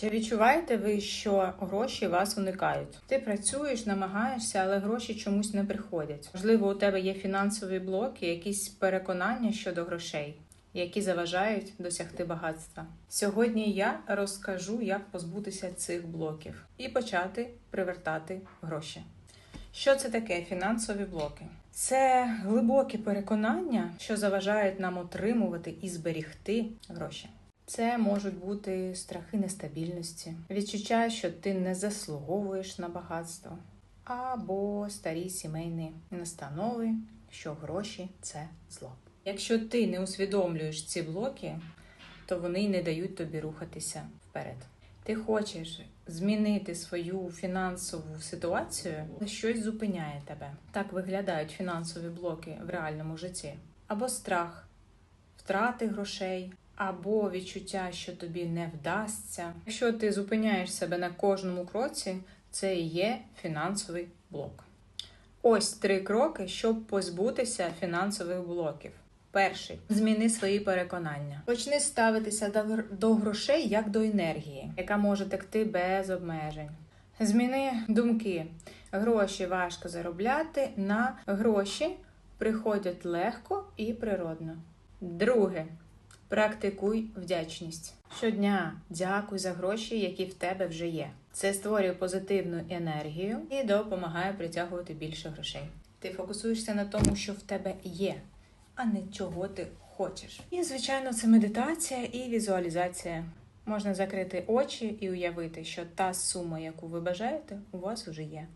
Чи відчуваєте ви, що гроші вас уникають? Ти працюєш, намагаєшся, але гроші чомусь не приходять. Можливо, у тебе є фінансові блоки, якісь переконання щодо грошей, які заважають досягти багатства. Сьогодні я розкажу, як позбутися цих блоків і почати привертати гроші. Що це таке фінансові блоки? Це глибокі переконання, що заважають нам отримувати і зберігти гроші. Це можуть бути страхи нестабільності, відчуття, що ти не заслуговуєш на багатство, або старі сімейні настанови, що гроші це зло. Якщо ти не усвідомлюєш ці блоки, то вони не дають тобі рухатися вперед. Ти хочеш змінити свою фінансову ситуацію, але щось зупиняє тебе. Так виглядають фінансові блоки в реальному житті. Або страх втрати грошей, або відчуття, що тобі не вдасться. Якщо ти зупиняєш себе на кожному кроці, це і є фінансовий блок. Ось три кроки, щоб позбутися фінансових блоків. Перший зміни свої переконання. Почни ставитися до грошей як до енергії, яка може текти без обмежень. Зміни думки. Гроші важко заробляти. На гроші приходять легко і природно. Друге. Практикуй вдячність. Щодня дякуй за гроші, які в тебе вже є. Це створює позитивну енергію і допомагає притягувати більше грошей. Ти фокусуєшся на тому, що в тебе є, а не чого ти хочеш. І, звичайно, це медитація і візуалізація. Можна закрити очі і уявити, що та сума, яку ви бажаєте, у вас вже є.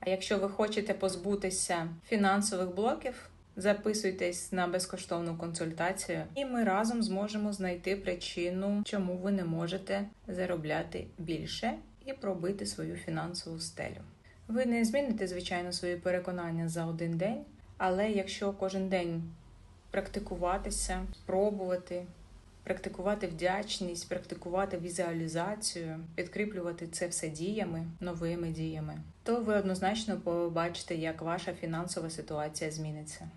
А якщо ви хочете позбутися фінансових блоків, записуйтесь на безкоштовну консультацію, і ми разом зможемо знайти причину, чому ви не можете заробляти більше і пробити свою фінансову стелю. Ви не зміните, звичайно, свої переконання за один день, але якщо кожен день практикуватися, пробувати, практикувати вдячність, практикувати візуалізацію, підкріплювати це все діями, новими діями, то ви однозначно побачите, як ваша фінансова ситуація зміниться.